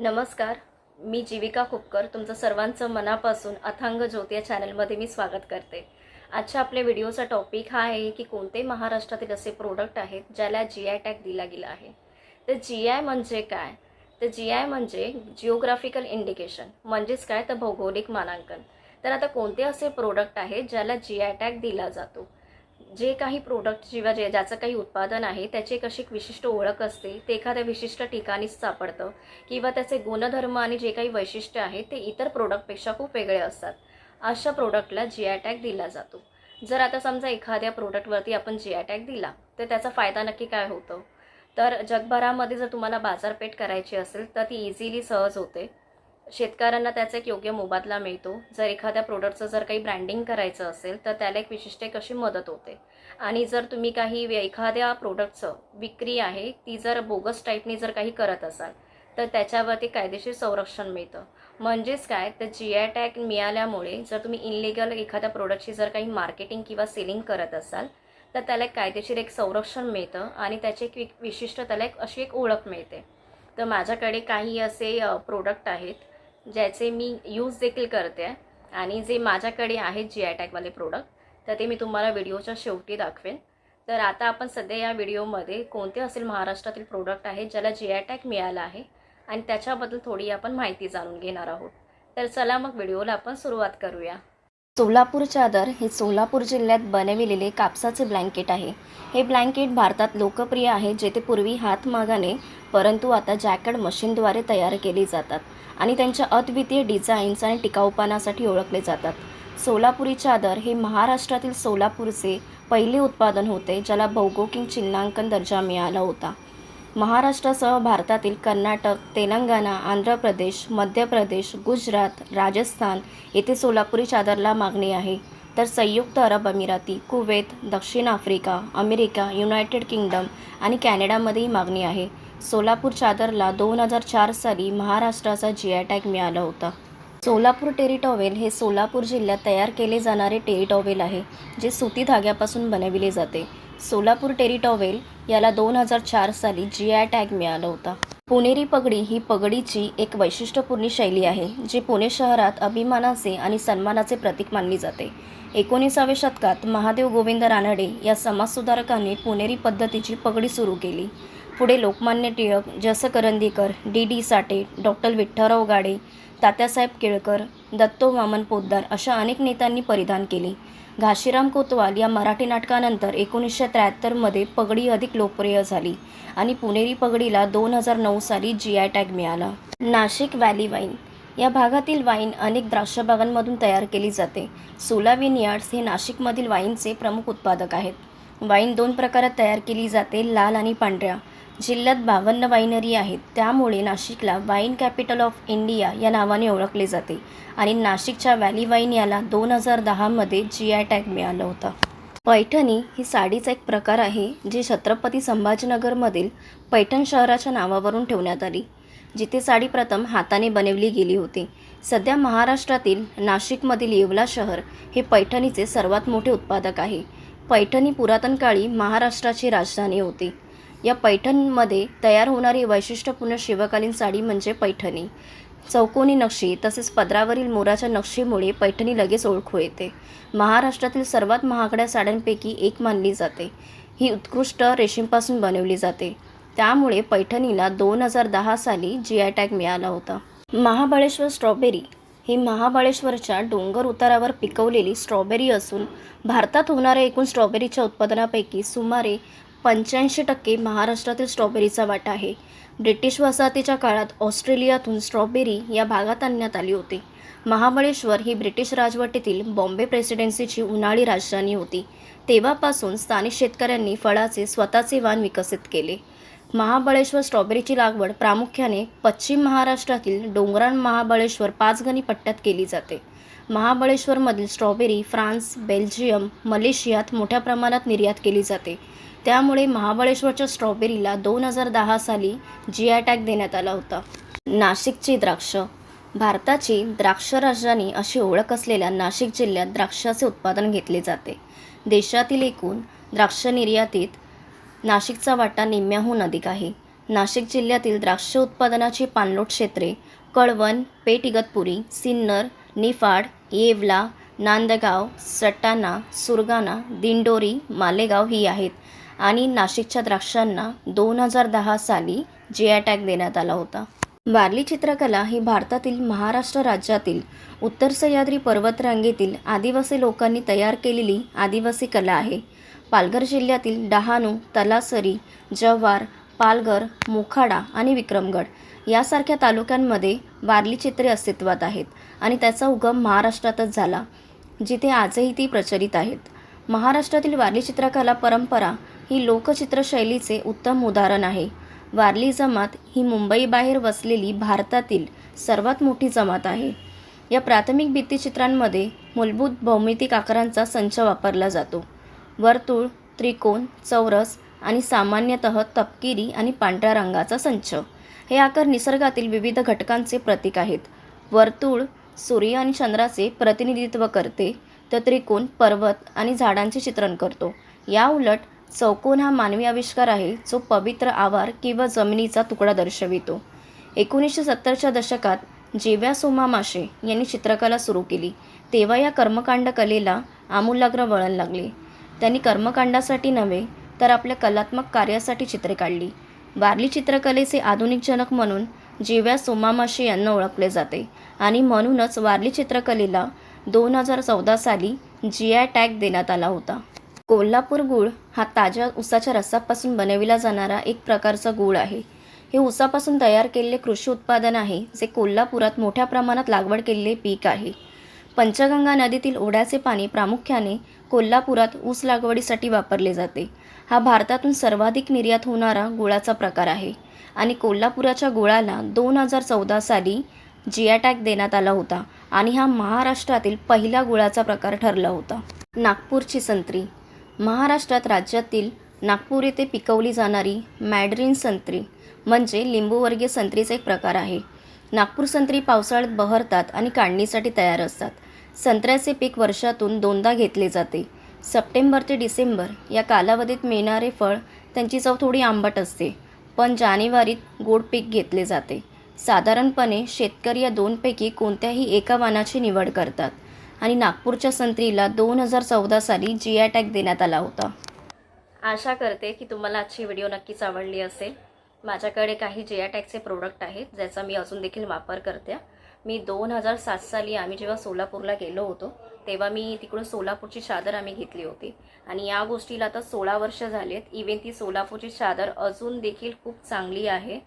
नमस्कार मी जीविका कुपकर तुमचं सर्वांचं मनापासून अथांग ज्योती या चॅनलमध्ये मी स्वागत करते. आजच्या आपल्या व्हिडिओचा टॉपिक हा आहे की कोणते महाराष्ट्रातील असे प्रोडक्ट आहेत ज्याला जी आय टॅग दिला गेला आहे. तर जी आय म्हणजे काय? तर जी आय म्हणजे जिओग्राफिकल इंडिकेशन म्हणजेच काय? तर भौगोलिक मानांकन. तर आता कोणते असे प्रोडक्ट आहेत ज्याला जी आय टॅग दिला जातो? जे काही प्रोडक्ट किंवा जे ज्याचं काही उत्पादन आहे त्याची एक अशी एक विशिष्ट ओळख असते. ते एखाद्या विशिष्ट ठिकाणीच सापडतं. किंवा त्याचे गुणधर्म आणि जे काही वैशिष्ट्य आहे ते इतर प्रोडक्टपेक्षा खूप वेगळे असतात. अशा प्रोडक्टला जी आय टॅग दिला जातो. जर आता समजा एखाद्या प्रोडक्टवरती आपण जी आय टॅग दिला तर त्याचा फायदा नक्की काय होतो? तर जगभरामध्ये जर तुम्हाला बाजारपेठ करायची असेल तर ती इझिली सहज होते. शेतकऱ्यांना त्याचा एक योग्य मोबदला मिळतो. जर एखाद्या प्रोडक्टचं जर काही ब्रँडिंग करायचं असेल तर त्याला एक विशिष्ट एक अशी मदत होते? आणि जर तुम्ही काही एखाद्या प्रोडक्टचं विक्री आहे ती जर बोगस टाईपनी जर काही करत असाल तर त्याच्यावरती कायदेशीर संरक्षण मिळतं. म्हणजेच काय? तर जी आय टॅग मिळाल्यामुळे जर तुम्ही इनलिगल एखाद्या प्रोडक्टची जर काही मार्केटिंग किंवा सेलिंग करत असाल तर त्याला एक कायदेशीर एक संरक्षण मिळतं आणि त्याची एक विशिष्ट त्याला एक अशी एक ओळख मिळते. तर माझ्याकडे काही असे प्रोडक्ट आहेत ज्याचे मी यूज देखील करते आहे आणि जे माझ्याकडे आहेत जी आय टॅगवाले प्रोडक्ट तर ते मी तुम्हाला व्हिडिओच्या शेवटी दाखवेन. तर आता आपण सध्या या व्हिडिओमध्ये कोणते असेल महाराष्ट्रातील प्रोडक्ट आहेत ज्याला जी आय टॅग मिळाला आहे आणि त्याच्याबद्दल थोडी आपण माहिती जाणून घेणार आहोत. तर चला मग व्हिडिओला आपण सुरुवात करूया. सोलापूर चादर हे सोलापूर जिल्ह्यात बनविलेले कापसाचे ब्लँकेट आहे. हे ब्लँकेट भारतात लोकप्रिय आहे जेथे पूर्वी हातमागाने परंतु आता जॅकेट मशीनद्वारे तयार केली जातात आणि त्यांच्या अद्वितीय डिझाईन्स आणि टिकाऊपणासाठी ओळखले जातात. सोलापुरी चादर हे महाराष्ट्रातील सोलापूरचे पहिले उत्पादन होते ज्याला भौगोलिक चिन्हांकन दर्जा मिळाला होता. महाराष्ट्रासह भारतातील कर्नाटक तेलंगणा आंध्र प्रदेश मध्य प्रदेश गुजरात राजस्थान येथे सोलापुरी चादरला मागणी आहे. तर संयुक्त अरब अमिराती कुवेत दक्षिण आफ्रिका अमेरिका युनायटेड किंगडम आणि कॅनडामध्येही मागणी आहे. सोलापूर चादरला दोन हजार चार साली महाराष्ट्राचा जी आय टॅग मिळाला होता. सोलापूर टेरिटॉवेल हे सोलापूर जिल्ह्यात तयार केले जाणारे टेरिटॉवेल आहे जे सुती धाग्यापासून बनविले जाते. सोलापूर टेरिटॉवेल याला दोन हजार चार साली जी आय टॅग मिळाला होता. पुणेरी पगडी ही पगडीची एक वैशिष्ट्यपूर्ण शैली आहे जी पुणे शहरात अभिमानाचे आणि सन्मानाचे प्रतीक मानली जाते. एकोणीसाव्या शतकात महादेव गोविंद रानडे या समाजसुधारकांनी पुणेरी पद्धतीची पगडी सुरू केली. पुढे लोकमान्य टिळक जस Karandikar D D Sathe doctor Vitthalrao Gade Tatyasaheb Kelkar Datto Vaman Poddar अशा अनेक नेत्यांनी परिधान केले. घाशीराम कोतवाल या मराठी नाटकानंतर एकोणीसशे त्र्याहत्तरमध्ये पगडी अधिक लोकप्रिय झाली आणि पुणेरी पगडीला दोन हजार नऊ साली जी आय टॅग मिळाला. नाशिक व्हॅली वाईन या भागातील वाईन अनेक द्राक्षबागांमधून तयार केली जाते. सोलाविन यार्ड्स हे नाशिकमधील वाईनचे प्रमुख उत्पादक आहेत. वाईन दोन प्रकारात तयार केली जाते लाल आणि पांढऱ्या. जिल्ह्यात बावन्न वाईनरी आहेत. त्यामुळे नाशिकला वाईन कॅपिटल ऑफ इंडिया या नावाने ओळखले जाते आणि नाशिकच्या व्हॅली वाईन याला दोन हजार दहामध्ये जी आय टॅग मिळालं होतं. पैठणी ही साडीचा एक प्रकार आहे जी छत्रपती संभाजीनगरमधील पैठण शहराच्या नावावरून ठेवण्यात आली जिथे साडी प्रथम हाताने बनवली गेली होती. सध्या महाराष्ट्रातील नाशिकमधील येवला शहर हे पैठणीचे सर्वात मोठे उत्पादक आहे. पैठणी पुरातन काळी महाराष्ट्राची राजधानी होती. या पैठणमध्ये तयार होणारी वैशिष्ट्यपूर्ण शिवकालीन साडी म्हणजे पैठणी. चौकोनी नक्षी तसेच पदरावरील मोराच्या नक्षीमुळे पैठणी लगेच ओळखू येते. महाराष्ट्रातील सर्वात महागड्या साड्यांपैकी एक मानली जाते. ही उत्कृष्ट रेशीमपासून बनवली जाते. त्यामुळे पैठणीला दोन हजार दहा साली जी आय टॅग मिळाला होता. महाबळेश्वर स्ट्रॉबेरी ही महाबळेश्वरच्या डोंगर उतारावर पिकवलेली स्ट्रॉबेरी असून भारतात होणाऱ्या एकूण स्ट्रॉबेरीच्या उत्पादनापैकी सुमारे पंच्याऐंशी टक्के महाराष्ट्रातील स्ट्रॉबेरीचा वाटा आहे. ब्रिटिश वसाहतीच्या काळात ऑस्ट्रेलियातून स्ट्रॉबेरी या भागात आणण्यात आली होती. महाबळेश्वर ही ब्रिटिश राजवटीतील बॉम्बे प्रेसिडेन्सीची उन्हाळी राजधानी होती. तेव्हापासून स्थानिक शेतकऱ्यांनी फळाचे स्वतःचे वाण विकसित केले. महाबळेश्वर स्ट्रॉबेरीची लागवड प्रामुख्याने पश्चिम महाराष्ट्रातील डोंगराळ महाबळेश्वर पाचगणी पट्ट्यात केली जाते. महाबळेश्वरमधील स्ट्रॉबेरी फ्रान्स बेल्जियम मलेशियात मोठ्या प्रमाणात निर्यात केली जाते. त्यामुळे महाबळेश्वरच्या स्ट्रॉबेरीला दोन हजार दहा साली जी आय टॅग देण्यात आला होता. नाशिकची द्राक्ष. भारताची द्राक्ष राजधानी अशी ओळख असलेल्या नाशिक जिल्ह्यात द्राक्षाचे उत्पादन घेतले जाते. देशातील एकूण द्राक्ष निर्यातीत नाशिकचा वाटा निम्म्याहून अधिक आहे. नाशिक जिल्ह्यातील द्राक्ष उत्पादनाची पाणलोट क्षेत्रे कळवण पेठ इगतपुरी सिन्नर निफाड येवला नांदगाव सटाणा सुरगाणा दिंडोरी मालेगाव ही आहेत आणि नाशिकच्या द्राक्षांना दोन हजार दहा साली जी टॅग देण्यात आला होता. वारली चित्रकला ही भारतातील महाराष्ट्र राज्यातील उत्तर सह्याद्री पर्वतरांगेतील आदिवासी लोकांनी तयार केलेली आदिवासी कला आहे. पालघर जिल्ह्यातील डहाणू तलासरी जव्हार पालघर मोखाडा आणि विक्रमगड यासारख्या तालुक्यांमध्ये वारली चित्रे अस्तित्वात आहेत आणि त्याचा उगम महाराष्ट्रातच झाला जिथे आजही ती प्रचलित आहेत. महाराष्ट्रातील वारली चित्रकला परंपरा ही लोकचित्रशैलीचे उत्तम उदाहरण आहे. वारली जमात ही मुंबईबाहेर वसलेली भारतातील सर्वात मोठी जमात आहे. या प्राथमिक भित्तिचित्रांमध्ये मूलभूत भौमितिक आकारांचा संच वापरला जातो. वर्तुळ त्रिकोण चौरस आणि सामान्यतः तपकिरी आणि पांढऱ्या रंगाचा संच. हे आकार निसर्गातील विविध घटकांचे प्रतीक आहेत. वर्तुळ सूर्य आणि चंद्राचे प्रतिनिधित्व करते तर त्रिकोण पर्वत आणि झाडांचे चित्रण करतो. या उलट चौकोन हा मानवी आविष्कार आहे जो पवित्र आवार किंवा जमिनीचा तुकडा दर्शवितो. एकोणीसशे सत्तरच्या दशकात जेव्या सोमा माशे यांनी चित्रकला सुरू केली तेव्हा या कर्मकांड कलेला आमूलाग्र वळण लागले. त्यांनी कर्मकांडासाठी नव्हे तर आपल्या कलात्मक कार्यासाठी चित्रे काढली. वारली चित्रकलेचे आधुनिक जनक म्हणून जेव्या सोमामाशी यांना ओळखले जाते. आणि म्हणूनच वारली चित्रकलेला दोन हजार चौदा साली जी आय टॅग देण्यात आला होता. कोल्हापूर गूळ हा ताज्या उसाच्या रसापासून बनविला जाणारा एक प्रकारचा गूळ आहे. हे उसापासून तयार केलेले कृषी उत्पादन आहे जे कोल्हापुरात मोठ्या प्रमाणात लागवड केलेले पीक आहे. पंचगंगा नदीतील ओढ्याचे पाणी प्रामुख्याने कोल्हापुरात ऊस लागवडीसाठी वापरले जाते. हा भारतातून सर्वाधिक निर्यात होणारा गुळाचा प्रकार आहे आणि कोल्हापुराच्या गुळाला दोन हजार चौदा साली जिया टॅग देण्यात आला होता आणि हा महाराष्ट्रातील पहिला गुळाचा प्रकार ठरला होता. नागपूरची संत्री. महाराष्ट्रात राज्यातील नागपूर येथे पिकवली जाणारी मॅडरीन संत्री म्हणजे लिंबूवर्गीय संत्रीचा एक प्रकार आहे. नागपूर संत्री पावसाळ्यात बहरतात आणि काढणीसाठी तयार असतात. संत्र्याचे पीक वर्षातून दोनदा घेतले जाते. सप्टेंबर ते डिसेंबर या कालावधीत मिळणारे फळ त्यांची चव थोडी आंबट असते पण जानेवारीत गोड पीक घेतले जाते. साधारणपणे शेतकरी या दोनपैकी कोणत्याही एका वाणाची निवड करतात आणि नागपूरच्या संत्रीला दोन हजार चौदा साली जी आय टॅग देण्यात आला होता. आशा करते की तुम्हाला आजची व्हिडिओ नक्कीच आवडली असेल. माझ्याकडे काही जी आय टॅगचे प्रोडक्ट आहेत ज्याचा मी अजून देखील वापर करते. मी दोन हजार सात साली आम्ही जेव्हा सोलापूरला गेलो होतो तेव्हा मी तिकडून सोलापूरची चादर आम्ही घेतली होती. आणि या गोष्टीला आता सोळा वर्ष झालेत. इवन ती सोलापूरची चादर अजून देखील खूप चांगली आहे.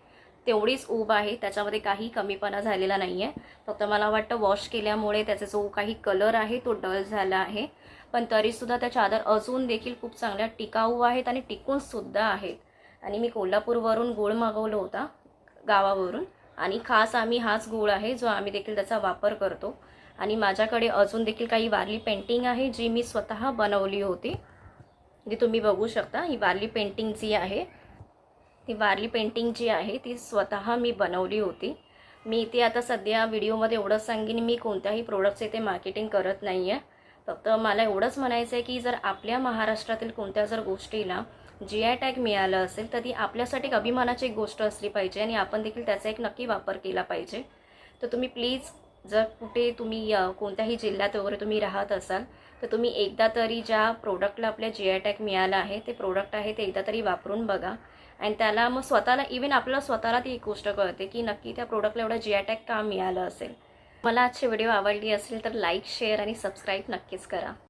तेवढीच ऊब आहे. त्याच्यामध्ये काही कमीपणा झालेला नाही आहे फक्त मला वाटतं वॉश केल्यामुळे त्याचा जो काही कलर आहे तो डल झाला आहे. पण तरीसुद्धा त्या चादर अजून देखील खूप चांगल्या टिकाऊ आहेत आणि टिकूनसुद्धा आहेत. आणि मी कोल्हापूरवरून गुळ मागवलं होता गावावरून. आणि खास आम्ही हाच गूळ आहे जो आम्ही देखील त्याचा वापर करतो. आणि माझ्याकडे अजून देखील काही वारली पेंटिंग आहे जी मी स्वतः बनवली होती. जी तुम्ही बघू शकता ही वारली पेंटिंग जी आहे. ती वारली पेंटिंग जी आहे ती स्वतः मी बनवली होती. मी इथे आता सध्या व्हिडिओमध्ये एवढंच सांगेन मी कोणत्याही प्रोडक्टचं इथे मार्केटिंग करत नाही आहे फक्त मला एवढंच म्हणायचं आहे की जर आपल्या महाराष्ट्रातील कोणत्या जर गोष्टीला जी आय टॅग मिळालं असेल तर ती आपल्यासाठी एक अभिमानाची एक गोष्ट असली पाहिजे आणि आपण देखील त्याचा एक नक्की वापर केला पाहिजे. तर तुम्ही प्लीज जर कुठे तुम्ही कोणत्याही जिल्ह्यात वगैरे तुम्ही राहत असाल तर तुम्ही एकदा तरी ज्या प्रोडक्टला आपल्या जी आय टॅग मिळालं आहे ते प्रोडक्ट आहे ते एकदा तरी वापरून बघा. आणि त्याला मग स्वतःला इवन आपल्याला स्वतःला ती एक गोष्ट कळते की नक्की त्या प्रोडक्टला एवढं जी आय टॅग का मिळालं असेल. मला आजची व्हिडिओ आवडली असेल तर लाईक शेअर आणि सबस्क्राईब नक्कीच करा.